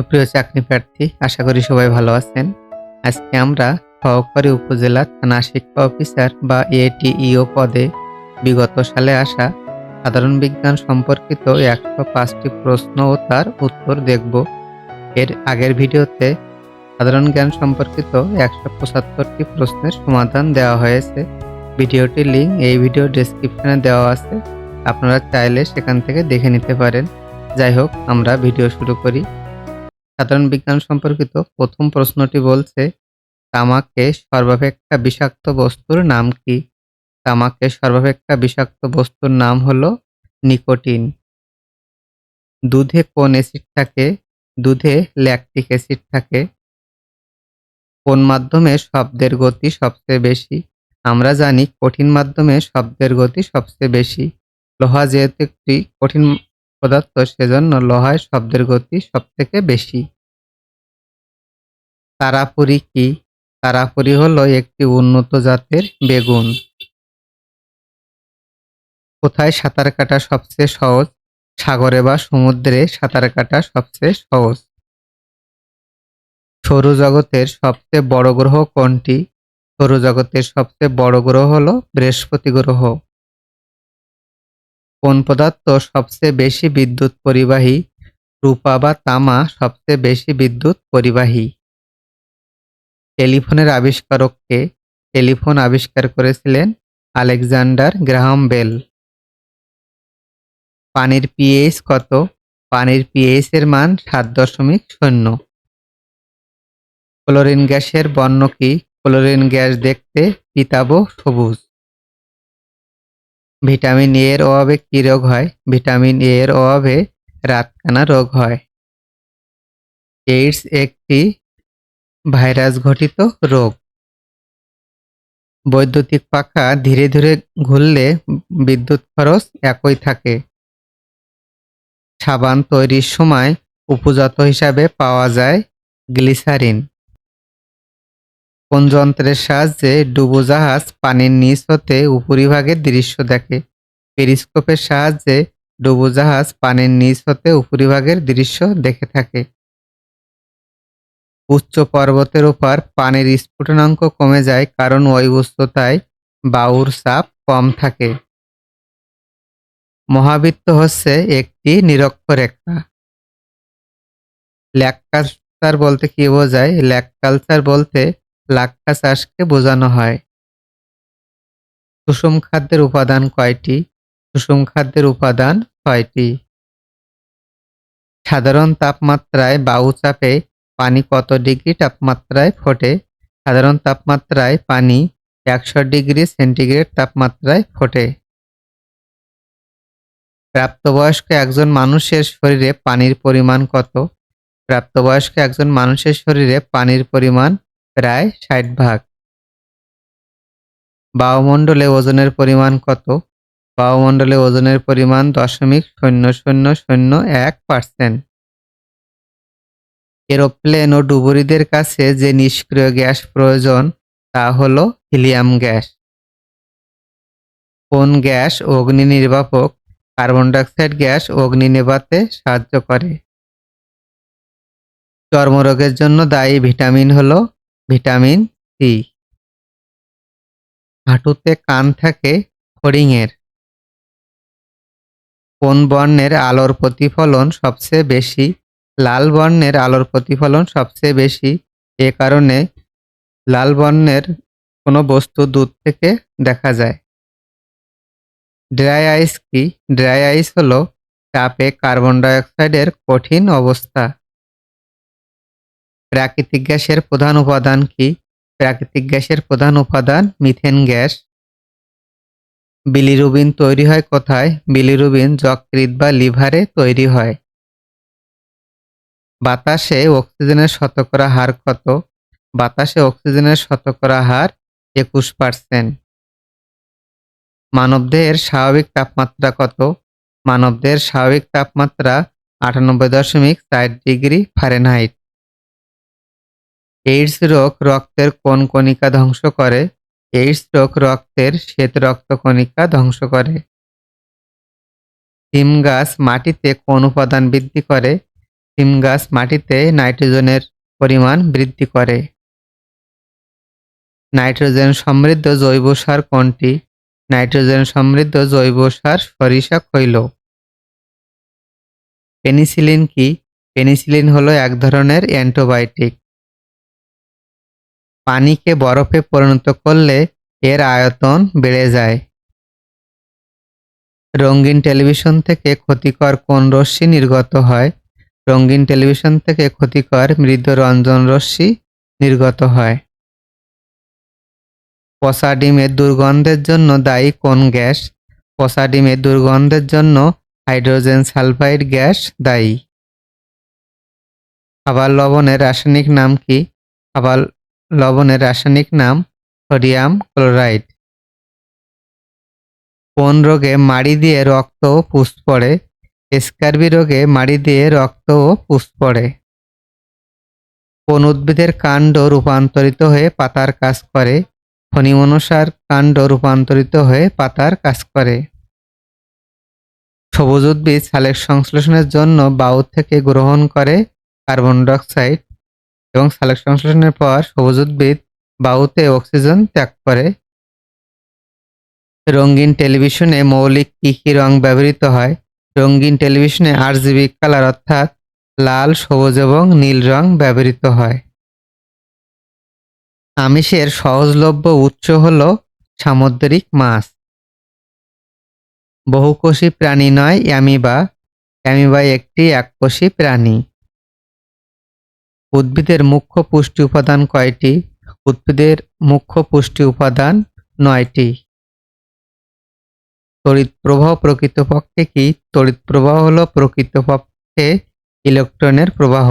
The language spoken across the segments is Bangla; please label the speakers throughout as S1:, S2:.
S1: সুপ্রিয় চাকরি প্রার্থী, আশা করি সবাই ভালো আছেন। আজকে আমরা সহকারী উপজেলা থানা শিক্ষা অফিসার বা এটিইও পদে বিগত সালে আসা সাধারণ বিজ্ঞান সম্পর্কিত একশো পাঁচটি প্রশ্ন ও তার উত্তর দেখব। এর আগের ভিডিওতে সাধারণ জ্ঞান সম্পর্কিত একশো পঁচাত্তরটি প্রশ্নের সমাধান দেওয়া হয়েছে। ভিডিওটির লিঙ্ক এই ভিডিও ডেসক্রিপশনে দেওয়া আছে। আপনারা চাইলে সেখান থেকে দেখে নিতে পারেন। যাই হোক, আমরা ভিডিও শুরু করি। সাধারণ বিজ্ঞান সম্পর্কিত প্রথম প্রশ্নটি বলছে, তামাকে সর্বাপেক্ষা বিষাক্ত বস্তুর নাম কি? তামাকে সর্বাপেক্ষা বিষাক্ত বস্তুর নাম হলো নিকোটিন। দুধে কোন অ্যাসিড থাকে? দুধে ল্যাকটিক অ্যাসিড থাকে। কোন মাধ্যমে শব্দের গতি সবচেয়ে বেশি? আমরা জানি কঠিন মাধ্যমে শব্দের গতি সবচেয়ে বেশি। লোহা যেহেতু একটি কঠিন পদার্থ, সেজন্য লোহায় শব্দের গতি সবথেকে বেশি। তারাপুরি কি? তারাপুরি হলো একটি উন্নত জাতের বেগুন। কোথায় সাঁতার কাটা সবচেয়ে সহজ? সাগরে বা সমুদ্রে সাঁতার কাটা সবচেয়ে সহজ। সৌরজগতের সবচেয়ে বড় গ্রহ কোনটি? সৌরজগতের সবচেয়ে বড় গ্রহ হল বৃহস্পতি গ্রহ। কোন পদার্থ সবচেয়ে বেশি বিদ্যুৎ পরিবাহী? রূপা বা তামা সবচেয়ে বেশি বিদ্যুৎ পরিবাহী। টেলিফোনের আবিষ্কারককে টেলিফোন আবিষ্কার করেছিলেন আলেকজান্ডার গ্রাহাম বেল। পানির পিএইচ কত? পানির পিএইচ এর মান সাত দশমিক শূন্য। ক্লোরিন গ্যাসের বর্ণ কি? ক্লোরিন গ্যাস দেখতে পিতাব সবুজ। ভিটামিন এ এর অভাবে কি রোগ হয়? ভিটামিন এ এর অভাবে রাতকানা রোগ হয়। এইডস একটি ভাইরাস ঘটিত রোগ। বৈদ্যুতিক পাখা ধীরে ধীরে ঘুরলে বিদ্যুৎ খরচ একই থাকে। সাবান তৈরির সময় উপজাত হিসাবে পাওয়া যায় গ্লিসারিন। কোন যন্ত্রের সাহায্যে ডুবোজাহাজ পানির নিচ হতে উপরিভাগের দৃশ্য দেখে? পেরিস্কোপের সাহায্যে ডুবোজাহাজ পানির নিচ হতে উপরিভাগের দৃশ্য দেখে থাকে। উচ্চ পর্বতের ওপর পানির স্ফুটনাঙ্ক কমে যায় কারণ ওই উচ্চতায় বায়ুর চাপ কম থাকে। মহাবৃত্ত হচ্ছে একটি নিরক্ষরেখা ল্যাককালচার বলতে কি বোঝায়? ল্যাককালচার বলতে লাক্ষা চাষকে বোঝানো হয়। সুষম খাদ্যের উপাদান কয়টি? সুষম খাদ্যের উপাদান ছয়টি। সাধারণ তাপমাত্রায় বায়ু চাপে পানি কত ডিগ্রি তাপমাত্রায় ফোটে? সাধারণ তাপমাত্রায় পানি একশো ডিগ্রি সেন্টিগ্রেড তাপমাত্রায় ফোটে। প্রাপ্তবয়স্ক একজন মানুষের শরীরে পানির পরিমাণ কত? প্রাপ্তবয়স্ক একজন মানুষের শরীরে পানির পরিমাণ প্রায় ষাট ভাগ। বায়ুমণ্ডলে ওজনের পরিমাণ কত? বায়ুমণ্ডলে ওজনের পরিমাণ দশমিক শূন্য শূন্য শূন্য এক পার্সেন্ট। এরোপ্লেন ও ডুবুরিদের কাছে যে নিষ্ক্রিয় গ্যাস প্রয়োজন, তা হল হিলিয়াম গ্যাস। কোন গ্যাস অগ্নি নির্বাপক? কার্বন ডাইঅক্সাইড গ্যাস অগ্নি নেভাতে সাহায্য করে। চর্মরোগের জন্য দায়ী ভিটামিন হলো ভিটামিন সি। হাঁটুতে কান থাকে ফড়িংয়ের কোন বর্ণের আলোর প্রতিফলন সবচেয়ে বেশি? লাল বর্ণের আলোর প্রতিফলন সবচেয়ে বেশি। এ কারণে লাল বর্ণের কোনো বস্তু দূর থেকে দেখা যায়। ড্রাই আইস কি? ড্রাই আইস হলো চাপে কার্বন ডাইঅক্সাইডের কঠিন অবস্থা। প্রাকৃতিক গ্যাসের প্রধান উপাদান কি? প্রাকৃতিক গ্যাসের প্রধান উপাদান মিথেন গ্যাস। বিলিরুবিন তৈরি হয় কোথায়? বিলিরুবিন যকৃৎ বা লিভারে তৈরি হয়। বাতাসে অক্সিজেনের শতকরা হার কত? বাতাসে অক্সিজেনের শতকরা হার একুশ পার্সেন্ট মানবদেহের স্বাভাবিক তাপমাত্রা কত? মানবদেহের স্বাভাবিক তাপমাত্রা আটানব্বই দশমিক চার ডিগ্রি ফারেনহাইট। এইডস রোগ রক্তের কোন কণিকা ধ্বংস করে? এইডস রোগ রক্তের শ্বেত রক্তকণিকা ধ্বংস করে। সিম গাছ মাটিতে কোন উপাদান বৃদ্ধি করে? সিম গাছ মাটিতে নাইট্রোজেনের পরিমাণ বৃদ্ধি করে। নাইট্রোজেন সমৃদ্ধ জৈব সার কোনটি? নাইট্রোজেন সমৃদ্ধ জৈব সার সরিষা খৈল। পেনিসিলিন কি? পেনিসিলিন হলো এক ধরনের অ্যান্টিবায়োটিক। পানিকে বরফে পরিণত করলে এর আয়তন বেড়ে যায়। রঙিন টেলিভিশন থেকে ক্ষতিকর কোন রশ্মি নির্গত হয়? রঙিন টেলিভিশন থেকে ক্ষতিকর মৃদ রঞ্জন রশ্মি নির্গত হয়। পচা ডিমের দুর্গন্ধের জন্য দায়ী কোন গ্যাস? পচা ডিমের দুর্গন্ধের জন্য হাইড্রোজেন সালফাইড গ্যাস দায়ী। খাবার লবণের রাসায়নিক নাম কি? খাবার লবণের রাসায়নিক নাম সোডিয়াম ক্লোরাইড। কোন রোগে মাড়ি দিয়ে রক্ত পুষ পড়ে? স্কার্বি রোগে মাড়ি দিয়ে রক্ত ও পুষ পড়ে। কোন উদ্ভিদের কাণ্ড রূপান্তরিত হয়ে পাতার কাজ করে। ফণিমনসার কাণ্ড রূপান্তরিত হয়ে পাতার কাজ করে। সবুজ উদ্ভিদ সালেক সংশ্লেষণের জন্য বায়ু থেকে গ্রহণ করে কার্বন ডাইঅক্সাইড এবং সালেক সংশ্লেষণের পর সবুজ উদ্ভিদ বায়ুতে অক্সিজেন ত্যাগ করে। রঙিন টেলিভিশনে মৌলিক কী কী রং ব্যবহৃত হয়? রঙিন টেলিভিশনে আরজিবি কালার অর্থাৎ লাল, সবুজ এবং নীল রং ব্যবহৃত হয়। আমিষের সহজলভ্য উৎস হল সামুদ্রিক মাছ। বহুকোষী প্রাণী নয়, অ্যামিবা। অ্যামিবা একটি এককোষী প্রাণী। উদ্ভিদের মুখ্য পুষ্টি উপাদান কয়টি? উদ্ভিদের মুখ্য পুষ্টি উপাদান নয়টি। তড়িৎ প্রবাহ প্রকৃতপক্ষে কি? তড়িৎ প্রবাহ হলো প্রকৃতপক্ষে ইলেকট্রনের প্রবাহ।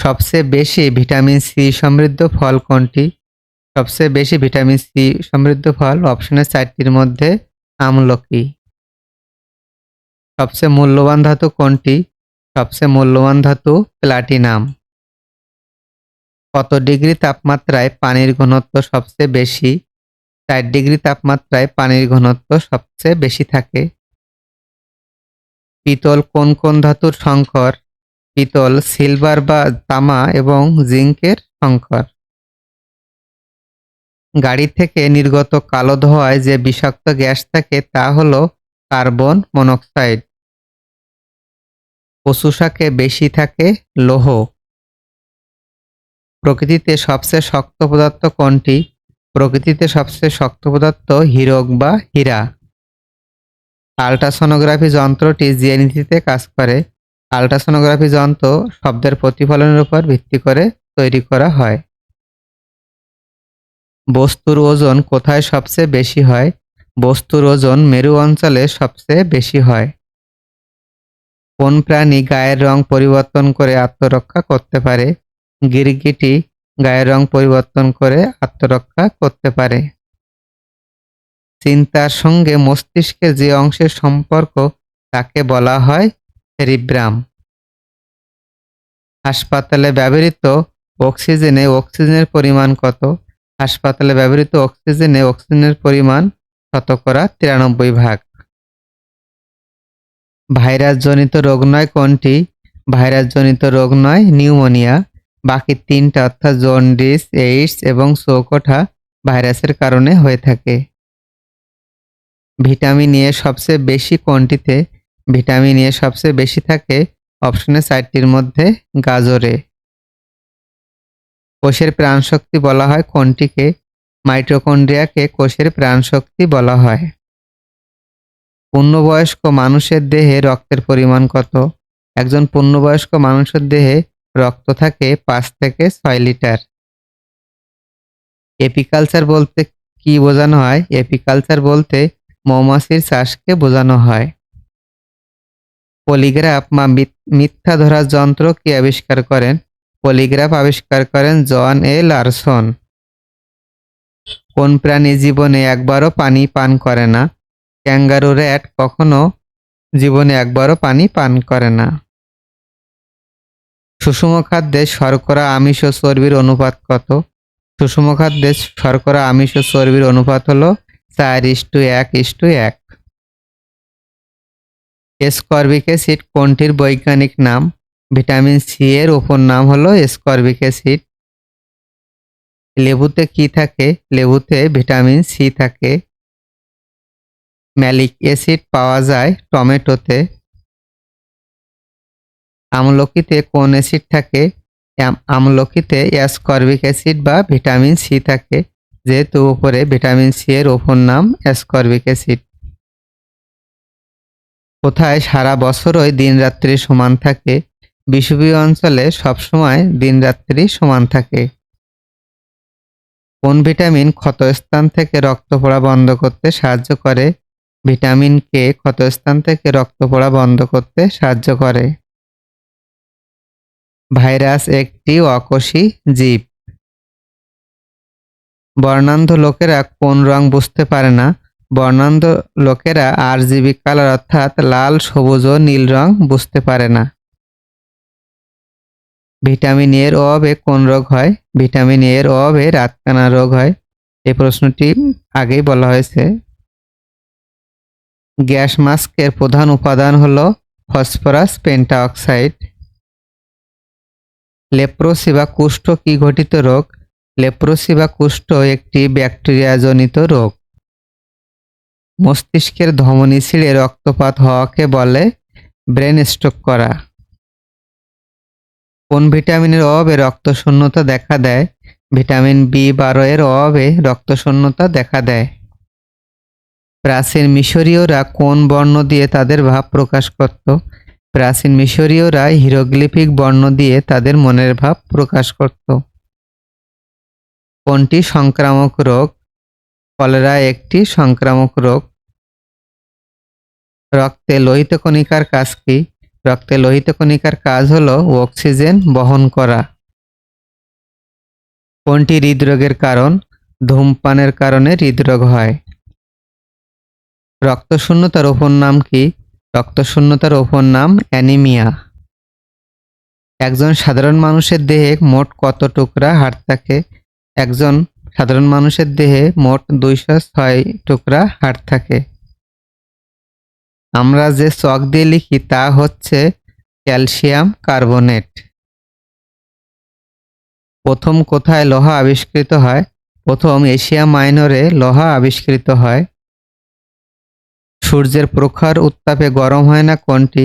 S1: সবচেয়ে বেশি ভিটামিন সি সমৃদ্ধ ফল কোনটি? সবচেয়ে বেশি ভিটামিন সি সমৃদ্ধ ফল অপশনের চারটির মধ্যে আমলকি সবচেয়ে মূল্যবান ধাতু কোনটি? সবচেয়ে মূল্যবান ধাতু প্লাটিনাম। কত ডিগ্রি তাপমাত্রায় পানির ঘনত্ব সবচেয়ে বেশি? চার ডিগ্রি তাপমাত্রায় পানির ঘনত্ব সবচেয়ে বেশি থাকে। পিতল কোন কোন ধাতুর সংকর? পিতল, সিলভার বা তামা এবং জিঙ্কের সংকর। গাড়ি থেকে নির্গত কালো ধোঁয়ায় যে বিষাক্ত গ্যাস থাকে তা হল কার্বন মনোক্সাইড। পশু শাকে বেশি থাকে লৌহ। প্রকৃতিতে সবচেয়ে শক্ত পদার্থ কোনটি? প্রকৃতিতে সবচেয়ে শক্ত পদার্থ হীরক বা হীরা। আল্ট্রাসোনোগ্রাফি যন্ত্রটি নীতিতে কাজ করে। আল্ট্রাসোনোগ্রাফি যন্ত্র শব্দের প্রতিফলনের উপর ভিত্তি করে তৈরি করা হয়। বস্তুর ওজন কোথায় সবচেয়ে বেশি হয়? বস্তুর ওজন মেরু অঞ্চলে সবচেয়ে বেশি হয়। কোন প্রাণী গায়ের রং পরিবর্তন করে আত্মরক্ষা করতে পারে? গিরগিটি গায়ের রং পরিবর্তন করে আত্মরক্ষা করতে পারে। চিন্তার সঙ্গে মস্তিষ্কের যে অংশের সম্পর্ক তাকে বলা হয় সেরিব্রাম হাসপাতালে ব্যবহৃত অক্সিজেনে অক্সিজেনের পরিমাণ কত? হাসপাতালে ব্যবহৃত অক্সিজেনে অক্সিজেনের পরিমাণ শতকরা তিরানব্বই ভাগ। ভাইরাসজনিত রোগ নয় কোনটি? ভাইরাসজনিত রোগ নয় নিউমোনিয়া। বাকি তিনটা অর্থাৎ জন্ডিস, এইডস এবং চৌকোঠা ভাইরাসের কারণে হয়ে থাকে। ভিটামিন এ সবচেয়ে বেশি কোনটিতে ভিটামিন এ সবচেয়ে বেশি থাকে অপশনের চারটির মধ্যে গাজরে। কোষের প্রাণশক্তি বলা হয় কোনটিকে? মাইটোকন্ড্রিয়াকে কোষের প্রাণশক্তি বলা হয়। পূর্ণবয়স্ক মানুষের দেহে রক্তের পরিমাণ কত? একজন পূর্ণবয়স্ক মানুষের দেহে রক্ত থাকে পাঁচ থেকে ছয় লিটার। এপিকালচার বলতে কি বোঝানো হয়? এপিকালচার বলতে মৌমাছির চাষকে বোঝানো হয়। পলিগ্রাফ বা মিথ্যা ধরার যন্ত্র কি আবিষ্কার করেন? পলিগ্রাফ আবিষ্কার করেন জন এ লারসন। কোন প্রাণী জীবনে একবারও পানি পান করে না? ক্যাঙ্গারু র্যাট কখনো জীবনে একবারও পানি পান করে না। সুষম খাদ্যে শর্করা, আমিষ ও চর্বির অনুপাত কত? সুষম খাদ্যে শর্করা, আমিষ ও চর্বির অনুপাত হলো চার ইস্টু এক ইস্টু এক। এসকর্বিক অ্যাসিড কোনটির বৈজ্ঞানিক নাম? ভিটামিন সি এর অপর নাম হলো এসকর্বিক অ্যাসিড। লেবুতে কি থাকে? লেবুতে ভিটামিন সি থাকে। ম্যালিক অ্যাসিড পাওয়া যায় টমেটোতে। আমলকিতে কোন অ্যাসিড থাকে? আম- আমলকিতে অ্যাসকর্বিক অ্যাসিড বা ভিটামিন সি থাকে, যেহেতু ওপরে ভিটামিন সি এর ওপর নাম অ্যাসকর্বিক অ্যাসিড। কোথায় সারা বছরই দিনরাত্রি সমান থাকে? বিষুবীয় অঞ্চলে সবসময় দিনরাত্রি সমান থাকে। কোন ভিটামিন ক্ষতস্থান থেকে রক্ত পড়া বন্ধ করতে সাহায্য করে? ভিটামিন কে ক্ষতস্থান থেকে রক্ত পড়া বন্ধ করতে সাহায্য করে? ভাইরাস একটি অকোষী জীব। বর্ণান্ধ লোকেরা কোন রং বুঝতে পারে না। বর্ণান্ধ লোকেরা আরজিবি কালার অর্থাৎ লাল, সবুজ ও নীল রং বুঝতে পারে না। ভিটামিন এর অভাবে কোন রোগ হয়? ভিটামিন এর অভাবে রাতকানা রোগ হয়। এই প্রশ্নটি আগেই বলা হয়েছে। গ্যাস মাস্কের প্রধান উপাদান হলো ফসফরাস, পেন্টাঅক্সাইড। লেপ্রোসি বা কুষ্ঠ কি ঘটিত রোগ? লেপ্রোসি বা কুষ্ঠ একটি ব্যাকটেরিয়াজনিত রোগ। মস্তিষ্কের ধমনী ছিঁড়ে রক্তপাত হওয়াকে বলে ব্রেন স্ট্রোক করা। কোন ভিটামিনের অভাবে রক্তশূন্যতা দেখা দেয়? ভিটামিন বি বারো এর অভাবে রক্তশূন্যতা দেখা দেয়। প্রাচীন মিশরীয়রা কোন বর্ণ দিয়ে তাদের ভাব প্রকাশ করত? প্রাচীন মিশরীয়রা হিরোগ্লিফিক বর্ণ দিয়ে তাদের মনের ভাব প্রকাশ করত। কোনটি সংক্রামক রোগ? কলেরা একটি সংক্রামক রোগ। রক্তে লোহিত কণিকার কাজ কি? রক্তে লোহিত কণিকার কাজ হলো অক্সিজেন বহন করা। কোনটি হৃদরোগের কারণ? ধূমপানের কারণে হৃদরোগ হয়। রক্তশূন্যতার অপর নাম কি? রক্তশূন্যতার অপর নাম অ্যানিমিয়া। একজন সাধারণ মানুষের দেহে মোট কত টুকরা হাড় থাকে? একজন সাধারণ মানুষের দেহে মোট দুইশো ছয় টুকরা হাড় থাকে। আমরা যে চক দিয়ে লিখি তা হচ্ছে ক্যালসিয়াম কার্বনেট। প্রথম কোথায় লোহা আবিষ্কৃত হয়? প্রথম এশিয়া মাইনরে লোহা আবিষ্কৃত হয়। সূর্যের প্রখর উত্তাপে গরম হয় না কোনটি?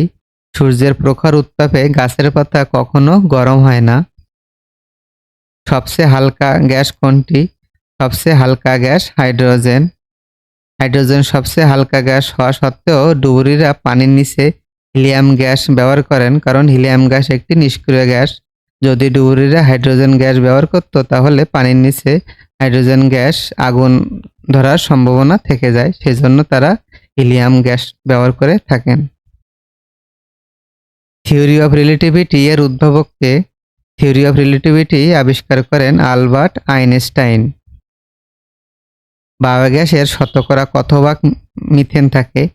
S1: সূর্যের প্রখর উত্তাপে গাছের পাতা কখনো গরম হয় না। সবচেয়ে হালকা গ্যাস কোনটি? সবচেয়ে হালকা গ্যাস হাইড্রোজেন। হাইড্রোজেন সবচেয়ে হালকা গ্যাস হওয়া সত্ত্বেও ডুবুরিরা পানির নিচে হিলিয়াম গ্যাস ব্যবহার করেন কারণ হিলিয়াম গ্যাস একটি নিষ্ক্রিয় গ্যাস। যদি ডুবুরিরা হাইড্রোজেন গ্যাস ব্যবহার করত, তাহলে পানির নিচে হাইড্রোজেন গ্যাস আগুন ধরার সম্ভাবনা থেকে যায়। সেজন্য তারা হিলিয়াম গ্যাস ব্যবহার করে থাকেন। থিওরি অফ রিলেটিভিটি এর উদ্ভাবককে থিওরি অফ রিলেটিভিটি আবিষ্কার করেন আলবার্ট আইনস্টাইন। বায়োগ্যাসের শতকরা কত ভাগ মিথেন থাকে?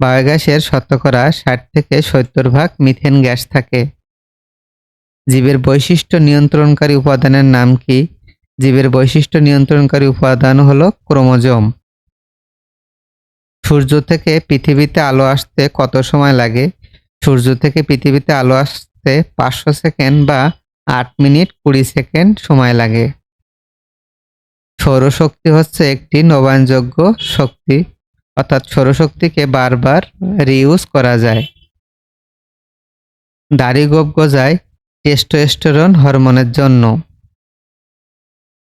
S1: বায়োগ্যাসের শতকরা ষাট থেকে সত্তর ভাগ মিথেন গ্যাস থাকে। জীবের বৈশিষ্ট্য নিয়ন্ত্রণকারী উপাদানের নাম কি? জীবের বৈশিষ্ট্য নিয়ন্ত্রণকারী উপাদান হলো ক্রোমোজোম। সূর্য থেকে পৃথিবীতে আলো আসতে কত সময় লাগে? সূর্য থেকে পৃথিবীতে আলো আসতে পাঁচশো সেকেন্ড বা আট মিনিট কুড়ি সেকেন্ড সময় লাগে। সৌরশক্তি হচ্ছে একটি নবায়নযোগ্য শক্তি, অর্থাৎ সৌরশক্তিকে বারবার রিউজ করা যায়। দাড়ি গোপ গজায় টেস্টোস্টেরন হরমোনের জন্য।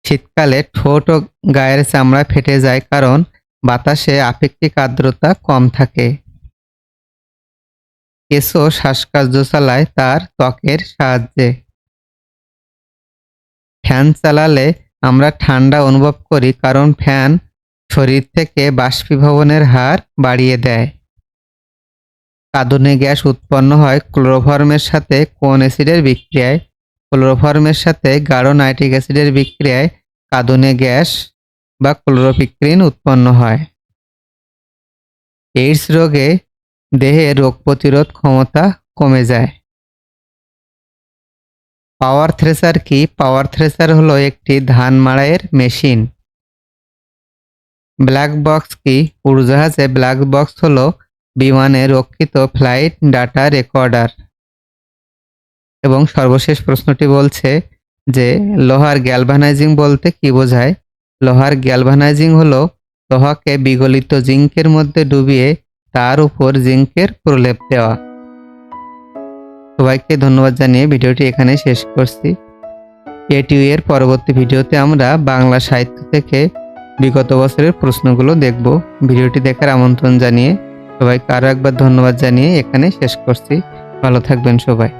S1: শীতকালে ঠোঁট ও গায়ের চামড়া ফেটে যায় কারণ বাতাসে আপেক্ষিক আর্দ্রতা কম থাকে। কেঁচো শ্বাসকার্য চালায় তার ত্বকের সাহায্যে। ফ্যান চালালে আমরা ঠান্ডা অনুভব করি কারণ ফ্যান শরীর থেকে বাষ্পীভবনের হার বাড়িয়ে দেয়। কাঁদুনে গ্যাস উৎপন্ন হয় ক্লোরোফর্মের সাথে কোন অ্যাসিডের বিক্রিয়ায়। ক্লোরোফর্মের সাথে গাঢ় নাইট্রিক অ্যাসিডের বিক্রিয়ায় কাঁদুনে গ্যাস বা ক্লোরোপিক্রিন উৎপন্ন হয়। এইডস রোগে দেহে রোগ প্রতিরোধ ক্ষমতা কমে যায়। পাওয়ার থ্রেসার কি? পাওয়ার থ্রেসার হলো একটি ধান মাড়াইয়ের মেশিন। ব্ল্যাক বক্স কি? উড়োজাহাজে ব্ল্যাক বক্স হলো বিমানে রক্ষিত ফ্লাইট ডাটা রেকর্ডার। এবং সর্বশেষ প্রশ্নটি বলছে যে, লোহার গ্যালভানাইজিং বলতে কি বোঝায়? লোহার গ্যালভানাইজিং হলো লোহাকে বিগলিত জিঙ্কের মধ্যে ডুবিয়ে তার উপর জিঙ্কের প্রলেপ দেওয়া। সবাইকে ধন্যবাদ জানিয়ে ভিডিওটি এখানে শেষ করছি। এটিউ এর পরবর্তী ভিডিওতে আমরা বাংলা সাহিত্য থেকে বিগত বছরের প্রশ্নগুলো দেখব। ভিডিওটি দেখার আমন্ত্রণ জানিয়ে সবাইকে আরও একবার ধন্যবাদ জানিয়ে এখানে শেষ করছি। ভালো থাকবেন সবাই।